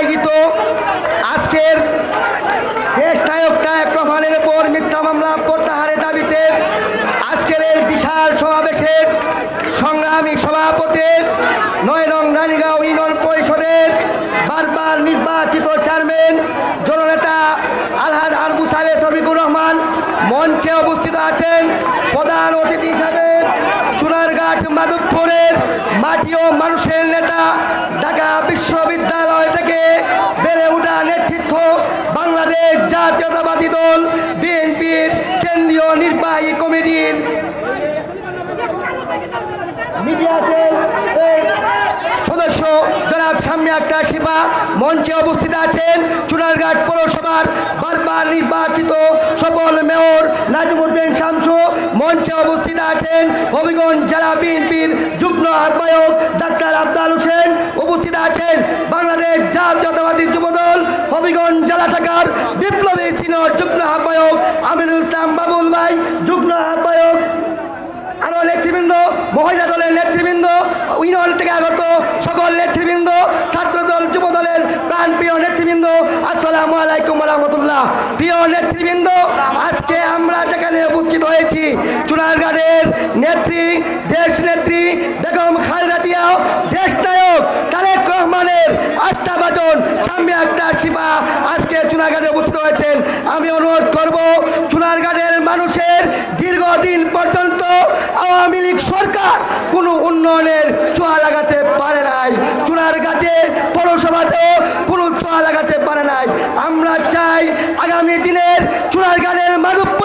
আয়োজিত আজকের দেশ নায়ক রহমানের উপর মিথ্যা মামলা প্রত্যাহারের দাবিতে আজকের এই বিশাল সমাবেশের সংগ্রামী সভাপতি নয় নং রানীগাঁও ইউনিয়ন পরিষদের বারবার নির্বাচিত চেয়ারম্যান, জননেতা আলহাদ আরবু সালে শফিকুর রহমান মঞ্চে অবস্থিত আছেন প্রধান অতিথি হিসাবে চুনারঘাট মাধবপুরের মাটি ও মানুষের নেতা ঢাকা বিশ্ববিদ্যালয় থেকে বেড়ে ওঠা নেতৃত্ব বাংলাদেশ জাতীয়তাবাদী দল, বিএনপির কেন্দ্রীয় নির্বাহী কমিটির। সদস্য জনাব সাম্য আক্তার শিবা মঞ্চে অবস্থিত আছেন চুনারঘাট পৌরসভার বারবার নির্বাচিত সফল মেয়র নাজিমুদ্দিন শামসু। মঞ্চে উপস্থিত আছেন হবিগঞ্জ জেলা বিএনপির যুগ্ম আহ্বায়ক ডাক্তার আবদাল হোসেন। উপস্থিত আছেন বাংলাদেশ জাতীয়তাবাদী যুবদল হবিগঞ্জ জেলা শাখার বিপ্লবী সিনিয়র যুগ্ম আহ্বায়ক আমিনুল ইসলাম বাবুল ভাই, যুগ্ম আহ্বায়ক আরও নেতৃবৃন্দ, মহিলা দলের নেতৃবৃন্দ, ইউনিয়ন থেকে আগত সকল নেতৃবৃন্দ ছাত্র দল যুব দলের প্রাণ প্রিয় নেতৃবৃন্দ, আসসালামু আলাইকুম রহমতুল্লাহ। প্রিয় নেতৃবৃন্দ, আজকে আমরা যেখানে উপস্থিত হয়েছি চুনারগাড়ের নেত্রী, দেশ নেত্রী বেগম খালেদা জিয়া দেশ নায়ক তারেক রহমানের আস্থাভাজন সাম্য একটা শিবা চুনারগাড়ে উপস্থিত হয়েছেন। আমি অনুরোধ করব, চুনারঘাটের মানুষের দীর্ঘদিন পর্যন্ত আওয়ামী লীগ সরকার কোনো উন্নয়নের চোয়া লাগাতে পারে নাই। চুনারঘাটে, পৌরসভাতেও কোনো চোয়া লাগাতে পারে নাই। আমরা চাই আগামী দিনের চুনারঘাটের মাধবপুরের